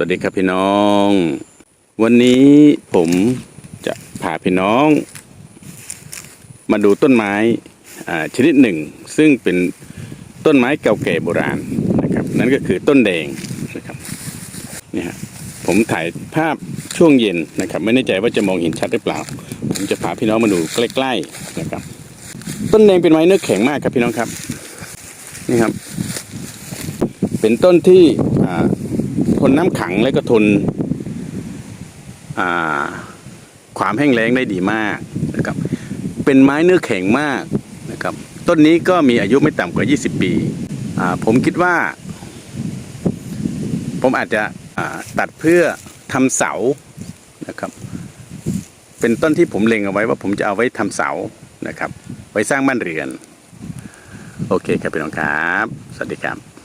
สวัสดีครับพี่น้อง วันนี้ผมจะพาพี่น้อง มาดูต้นไม้ชนิดหนึ่ง ซึ่งเป็นต้นไม้เก่าแก่โบราณนะครับ นั่นก็คือต้นแดงนะครับนี่ฮะผมถ่ายภาพช่วงเย็นนะครับ ไม่แน่ใจว่าจะมองเห็นชัดหรือเปล่า ผมจะพาพี่น้องมาดูใกล้ๆนะครับ ต้นแดงเป็นไม้เนื้อแข็งมากครับพี่น้องครับนี่ครับ เป็นต้นที่ นน้ำขังและก็ทนความแห้งแล้งได้ดีมากนะครับ เป็นไม้เนื้อแข็งมากนะครับ ต้นนี้ก็มีอายุไม่ต่ำกว่า 20 ปี ผมคิดว่า ผมอาจจะตัดเพื่อทำเสานะครับ เป็นต้นที่ผมเล็งเอาไว้ว่าผมจะเอาไว้ทำเสานะครับ ไว้สร้างบ้านเรือน โอเคครับพี่น้องครับ สวัสดีครับ